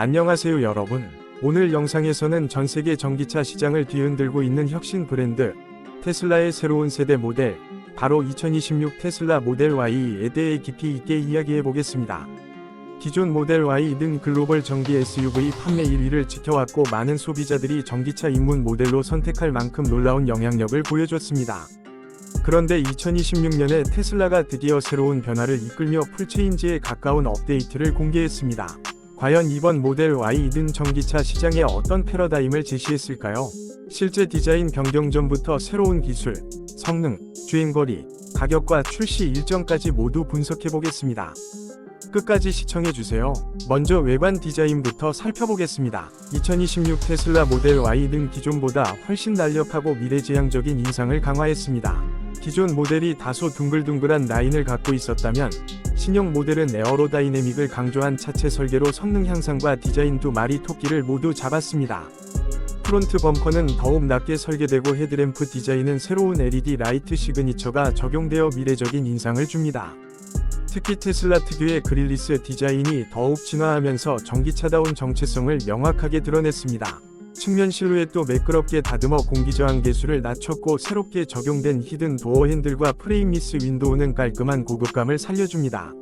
안녕하세요 여러분. 오늘 영상에서는 전 세계 전기차 시장을 뒤흔들고 있는 혁신 브랜드 테슬라의 새로운 세대 모델 바로 2026 테슬라 모델 Y에 대해 깊이 있게 이야기해 보겠습니다. 기존 모델 Y 등 글로벌 전기 SUV 판매 1위를 지켜왔고 많은 소비자들이 전기차 입문 모델로 선택할 만큼 놀라운 영향력을 보여줬습니다. 그런데 2026년에 테슬라가 드디어 새로운 변화를 이끌며 풀체인지에 가까운 업데이트를 공개했습니다. 과연 이번 모델 Y는 전기차 시장에 어떤 패러다임을 제시했을까요? 실제 디자인 변경 전부터 새로운 기술, 성능, 주행거리, 가격과 출시 일정까지 모두 분석해 보겠습니다. 끝까지 시청해주세요. 먼저 외관 디자인부터 살펴보겠습니다. 2026 테슬라 모델 Y는 기존보다 훨씬 날렵하고 미래지향적인 인상을 강화했습니다. 기존 모델이 다소 둥글둥글한 라인을 갖고 있었다면 신형 모델은 에어로다이내믹을 강조한 차체 설계로 성능 향상과 디자인 두 마리 토끼를 모두 잡았습니다. 프론트 범퍼는 더욱 낮게 설계되고 헤드램프 디자인은 새로운 LED 라이트 시그니처가 적용되어 미래적인 인상을 줍니다. 특히 테슬라 특유의 그릴리스 디자인이 더욱 진화하면서 전기차다운 정체성을 명확하게 드러냈습니다. 측면 실루엣도 매끄럽게 다듬어 공기 저항 계수를 낮췄고 새롭게 적용된 히든 도어 핸들과 프레임리스 윈도우는 깔끔한 고급감을 살려줍니다.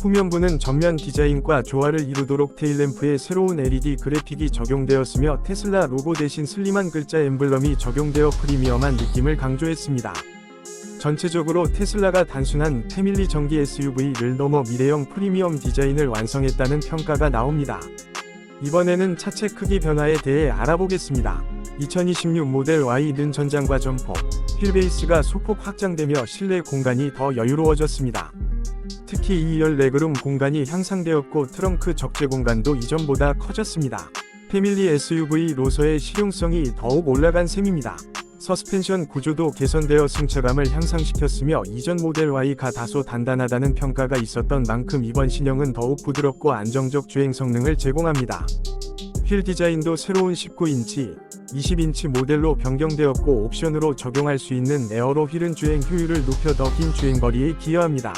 후면부는 전면 디자인과 조화를 이루도록 테일램프에 새로운 LED 그래픽이 적용되었으며 테슬라 로고 대신 슬림한 글자 엠블럼이 적용되어 프리미엄한 느낌을 강조했습니다. 전체적으로 테슬라가 단순한 패밀리 전기 SUV를 넘어 미래형 프리미엄 디자인을 완성했다는 평가가 나옵니다. 이번에는 차체 크기 변화에 대해 알아보겠습니다. 2026 모델 Y는 전장과 점퍼, 휠베이스가 소폭 확장되며 실내 공간이 더 여유로워졌습니다. 특히 2열 레그룸 공간이 향상되었고 트렁크 적재 공간도 이전보다 커졌습니다. 패밀리 SUV로서의 실용성이 더욱 올라간 셈입니다. 서스펜션 구조도 개선되어 승차감을 향상시켰으며 이전 모델 Y가 다소 단단하다는 평가가 있었던 만큼 이번 신형은 더욱 부드럽고 안정적 주행 성능을 제공합니다. 휠 디자인도 새로운 19인치, 20인치 모델로 변경되었고 옵션으로 적용할 수 있는 에어로 휠은 주행 효율을 높여 더 긴 주행거리에 기여합니다.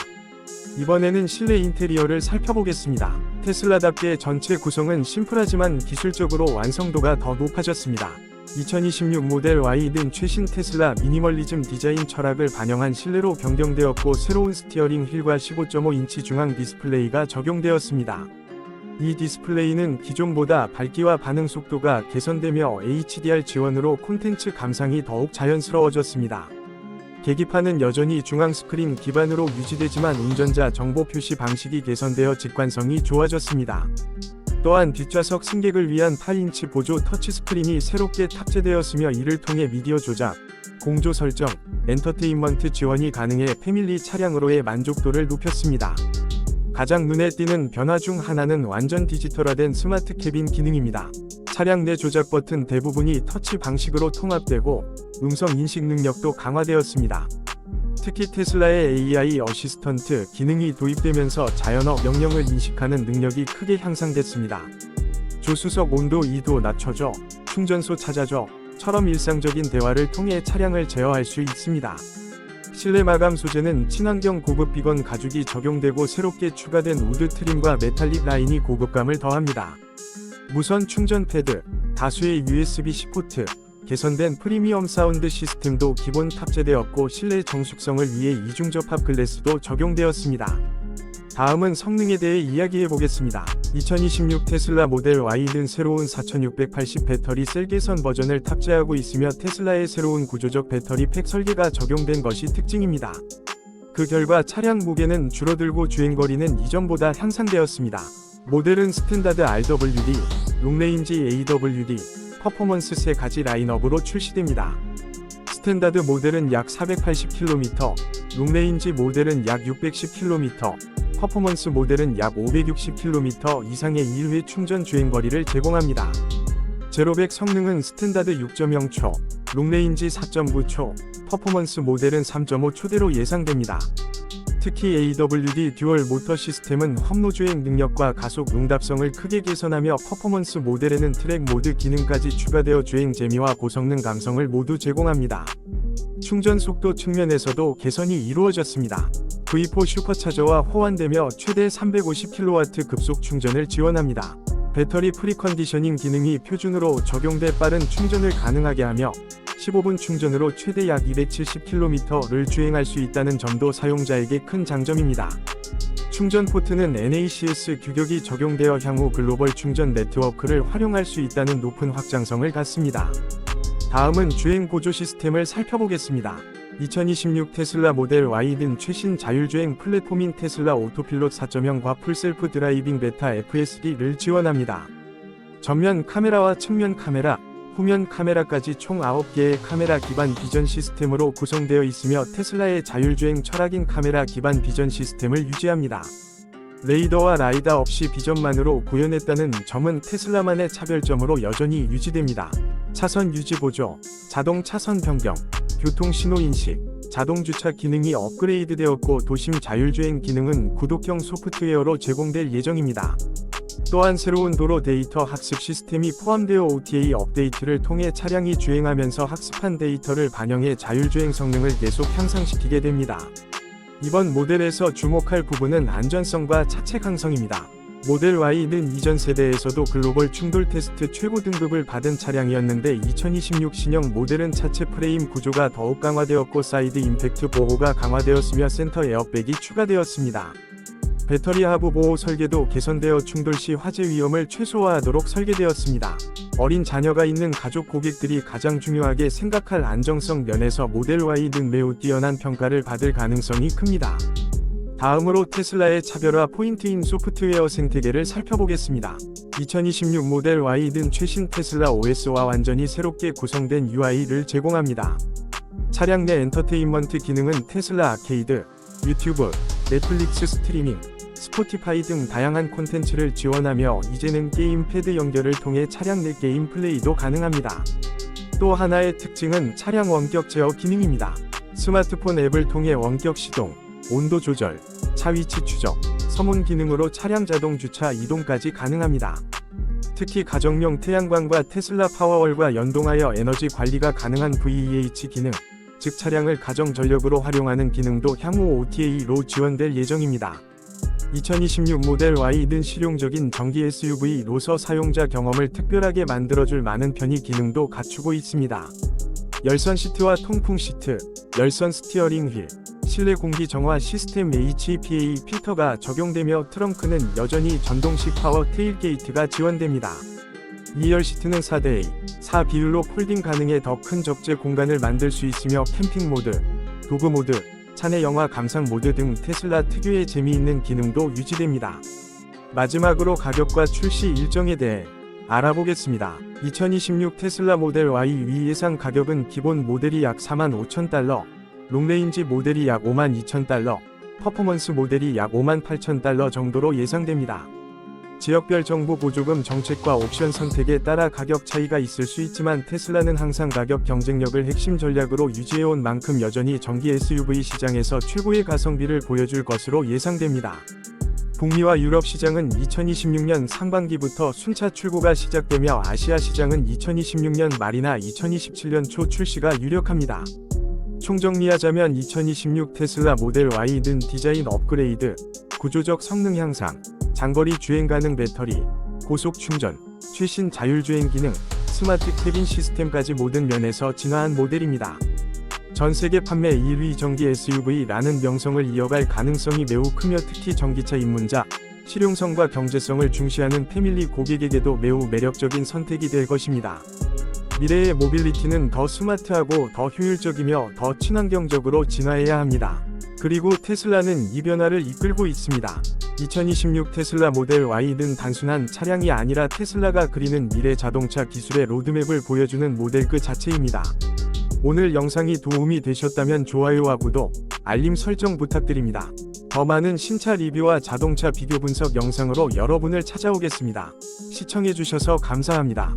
이번에는 실내 인테리어를 살펴보겠습니다. 테슬라답게 전체 구성은 심플하지만 기술적으로 완성도가 더 높아졌습니다. 2026 모델 Y는 최신 테슬라 미니멀리즘 디자인 철학을 반영한 실내로 변경되었고 새로운 스티어링 휠과 15.5인치 중앙 디스플레이가 적용되었습니다. 이 디스플레이는 기존보다 밝기와 반응 속도가 개선되며 HDR 지원으로 콘텐츠 감상이 더욱 자연스러워졌습니다. 계기판은 여전히 중앙 스크린 기반으로 유지되지만 운전자 정보 표시 방식이 개선되어 직관성이 좋아졌습니다. 또한 뒷좌석 승객을 위한 8인치 보조 터치스크린이 새롭게 탑재되었으며 이를 통해 미디어 조작, 공조 설정, 엔터테인먼트 지원이 가능해 패밀리 차량으로의 만족도를 높였습니다. 가장 눈에 띄는 변화 중 하나는 완전 디지털화된 스마트 캐빈 기능입니다. 차량 내 조작 버튼 대부분이 터치 방식으로 통합되고 음성 인식 능력도 강화되었습니다. 특히 테슬라의 AI 어시스턴트 기능이 도입되면서 자연어 명령을 인식하는 능력이 크게 향상됐습니다. 조수석 온도 2도 낮춰줘, 충전소 찾아줘, 처럼 일상적인 대화를 통해 차량을 제어할 수 있습니다. 실내 마감 소재는 친환경 고급 비건 가죽이 적용되고 새롭게 추가된 우드 트림과 메탈릭 라인이 고급감을 더합니다. 무선 충전 패드, 다수의 USB-C 포트, 개선된 프리미엄 사운드 시스템도 기본 탑재되었고 실내 정숙성을 위해 이중 접합 글래스도 적용되었습니다. 다음은 성능에 대해 이야기해 보겠습니다. 2026 테슬라 모델 Y는 새로운 4680 배터리 셀 개선 버전을 탑재하고 있으며 테슬라의 새로운 구조적 배터리 팩 설계가 적용된 것이 특징입니다. 그 결과 차량 무게는 줄어들고 주행거리는 이전보다 향상되었습니다. 모델은 스탠다드 RWD, 롱레인지 AWD, 퍼포먼스 세 가지 라인업으로 출시됩니다. 스탠다드 모델은 약 480km, 롱레인지 모델은 약 610km, 퍼포먼스 모델은 약 560km 이상의 1회 충전 주행 거리를 제공합니다. 제로백 성능은 스탠다드 6.0초, 롱레인지 4.9초, 퍼포먼스 모델은 3.5초대로 예상됩니다. 특히 AWD 듀얼 모터 시스템은 험로 주행 능력과 가속 응답성을 크게 개선하며 퍼포먼스 모델에는 트랙 모드 기능까지 추가되어 주행 재미와 고성능 감성을 모두 제공합니다. 충전 속도 측면에서도 개선이 이루어졌습니다. V4 슈퍼차저와 호환되며 최대 350kW 급속 충전을 지원합니다. 배터리 프리컨디셔닝 기능이 표준으로 적용돼 빠른 충전을 가능하게 하며 15분 충전으로 최대 약 270km를 주행할 수 있다는 점도 사용자에게 큰 장점입니다. 충전 포트는 NACS 규격이 적용되어 향후 글로벌 충전 네트워크를 활용할 수 있다는 높은 확장성을 갖습니다. 다음은 주행 보조 시스템을 살펴보겠습니다. 2026 테슬라 모델 Y는 최신 자율주행 플랫폼인 테슬라 오토필롯 4.0과 풀셀프 드라이빙 베타 FSD를 지원합니다. 전면 카메라와 측면 카메라, 후면 카메라까지 총 9개의 카메라 기반 비전 시스템으로 구성되어 있으며 테슬라의 자율주행 철학인 카메라 기반 비전 시스템을 유지합니다. 레이더와 라이다 없이 비전만으로 구현했다는 점은 테슬라만의 차별점으로 여전히 유지됩니다. 차선 유지 보조, 자동 차선 변경, 교통 신호 인식, 자동 주차 기능이 업그레이드되었고 도심 자율주행 기능은 구독형 소프트웨어로 제공될 예정입니다. 또한 새로운 도로 데이터 학습 시스템이 포함되어 OTA 업데이트를 통해 차량이 주행하면서 학습한 데이터를 반영해 자율주행 성능을 계속 향상시키게 됩니다. 이번 모델에서 주목할 부분은 안전성과 차체 강성입니다. 모델 Y는 이전 세대에서도 글로벌 충돌 테스트 최고 등급을 받은 차량이었는데 2026 신형 모델은 차체 프레임 구조가 더욱 강화되었고 사이드 임팩트 보호가 강화되었으며 센터 에어백이 추가되었습니다. 배터리 하부 보호 설계도 개선되어 충돌 시 화재 위험을 최소화하도록 설계되었습니다. 어린 자녀가 있는 가족 고객들이 가장 중요하게 생각할 안정성 면에서 모델 Y는 매우 뛰어난 평가를 받을 가능성이 큽니다. 다음으로 테슬라의 차별화 포인트인 소프트웨어 생태계를 살펴보겠습니다. 2026 모델 Y는 최신 테슬라 OS와 완전히 새롭게 구성된 UI를 제공합니다. 차량 내 엔터테인먼트 기능은 테슬라 아케이드, 유튜브, 넷플릭스 스트리밍, 스포티파이 등 다양한 콘텐츠를 지원하며 이제는 게임 패드 연결을 통해 차량 내 게임 플레이도 가능합니다. 또 하나의 특징은 차량 원격 제어 기능입니다. 스마트폰 앱을 통해 원격 시동, 온도 조절, 차 위치 추적, 서문 기능으로 차량 자동 주차 이동까지 가능합니다. 특히 가정용 태양광과 테슬라 파워월과 연동하여 에너지 관리가 가능한 VEH 기능, 즉 차량을 가정 전력으로 활용하는 기능도 향후 OTA로 지원될 예정입니다. 2026 모델 Y는 실용적인 전기 SUV로서 사용자 경험을 특별하게 만들어줄 많은 편의 기능도 갖추고 있습니다. 열선 시트와 통풍 시트, 열선 스티어링 휠, 실내 공기 정화 시스템 HEPA 필터가 적용되며 트렁크는 여전히 전동식 파워 테일게이트가 지원됩니다. 2열 시트는 4대 A, 4 비율로 폴딩 가능해 더 큰 적재 공간을 만들 수 있으며 캠핑 모드, 도그 모드, 차내 영화 감상 모드 등 테슬라 특유의 재미있는 기능도 유지됩니다. 마지막으로 가격과 출시 일정에 대해 알아보겠습니다. 2026 테슬라 모델 Y 위 예상 가격은 기본 모델이 약 4만 5천 달러, 롱레인지 모델이 약 5만 2천 달러, 퍼포먼스 모델이 약 5만 8천 달러 정도로 예상됩니다. 지역별 정보 보조금 정책과 옵션 선택에 따라 가격 차이가 있을 수 있지만 테슬라는 항상 가격 경쟁력을 핵심 전략으로 유지해온 만큼 여전히 전기 SUV 시장에서 최고의 가성비를 보여줄 것으로 예상됩니다. 북미와 유럽 시장은 2026년 상반기부터 순차 출고가 시작되며 아시아 시장은 2026년 말이나 2027년 초 출시가 유력합니다. 총정리하자면 2026 테슬라 모델 Y는 디자인 업그레이드, 구조적 성능 향상, 장거리 주행 가능 배터리, 고속 충전, 최신 자율주행 기능, 스마트 캐빈 시스템까지 모든 면에서 진화한 모델입니다. 전 세계 판매 1위 전기 SUV라는 명성을 이어갈 가능성이 매우 크며 특히 전기차 입문자, 실용성과 경제성을 중시하는 패밀리 고객에게도 매우 매력적인 선택이 될 것입니다. 미래의 모빌리티는 더 스마트하고 더 효율적이며 더 친환경적으로 진화해야 합니다. 그리고 테슬라는 이 변화를 이끌고 있습니다. 2026 테슬라 모델 Y는 단순한 차량이 아니라 테슬라가 그리는 미래 자동차 기술의 로드맵을 보여주는 모델 그 자체입니다. 오늘 영상이 도움이 되셨다면 좋아요와 구독, 알림 설정 부탁드립니다. 더 많은 신차 리뷰와 자동차 비교 분석 영상으로 여러분을 찾아오겠습니다. 시청해주셔서 감사합니다.